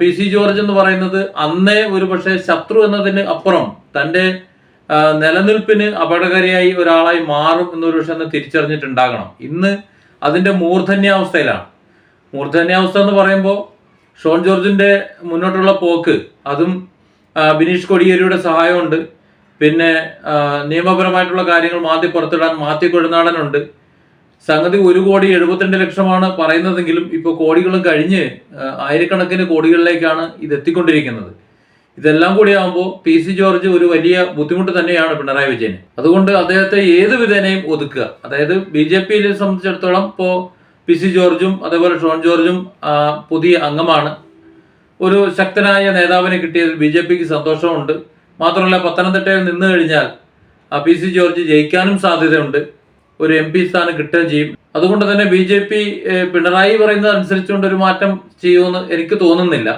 P C George എന്ന് പറയുന്നത് അന്നേ ഒരു പക്ഷേ ശത്രു എന്നതിന് അപ്പുറം തന്റെ നിലനിൽപ്പിന് അപകടകാരിയായി ഒരാളായി മാറും എന്നൊരു പക്ഷെ അന്ന് തിരിച്ചറിഞ്ഞിട്ടുണ്ടാകണം. ഇന്ന് അതിന്റെ മൂർധന്യാവസ്ഥയിലാണ്. മൂർധന്യാവസ്ഥ എന്ന് പറയുമ്പോൾ ഷോൺ ജോർജിന്റെ മുന്നോട്ടുള്ള പോക്ക് അതും ബിനീഷ് കൊടിയേരിയുടെ സഹായമുണ്ട്. പിന്നെ നിയമപരമായിട്ടുള്ള കാര്യങ്ങൾ മാറ്റി പുറത്തിടാൻ മാറ്റി കൊഴുനാടനുണ്ട് സംഗതി ഒരു കോടി എഴുപത്തിരണ്ട് ലക്ഷമാണ് പറയുന്നതെങ്കിലും ഇപ്പോൾ കോടികളും കഴിഞ്ഞ് ആയിരക്കണക്കിന് കോടികളിലേക്കാണ് ഇത് എത്തിക്കൊണ്ടിരിക്കുന്നത് ഇതെല്ലാം കൂടി ആകുമ്പോൾ പി സി ജോർജ് ഒരു വലിയ ബുദ്ധിമുട്ട് തന്നെയാണ് പിണറായി വിജയന്. അതുകൊണ്ട് അദ്ദേഹത്തെ ഏത് വിധേനയും ഒതുക്കുക. അതായത് ബി ജെ പിയിൽ സംബന്ധിച്ചിടത്തോളം ഇപ്പോൾ പി സി ജോർജും അതേപോലെ ഷോൺ ജോർജും പുതിയ അംഗമാണ്. ഒരു ശക്തനായ നേതാവിനെ കിട്ടിയതിൽ ബി ജെ പിക്ക് സന്തോഷമുണ്ട്. മാത്രമല്ല പത്തനംതിട്ടയിൽ നിന്ന് കഴിഞ്ഞാൽ പി സി ജോർജ് ജയിക്കാനും സാധ്യതയുണ്ട്. ഒരു എം പി സ്ഥാനം കിട്ടുകയും ചെയ്യും. അതുകൊണ്ട് തന്നെ ബി ജെ പി പിണറായി പറയുന്നത് അനുസരിച്ചുകൊണ്ട് ഒരു മാറ്റം ചെയ്യുമെന്ന് എനിക്ക് തോന്നുന്നില്ല.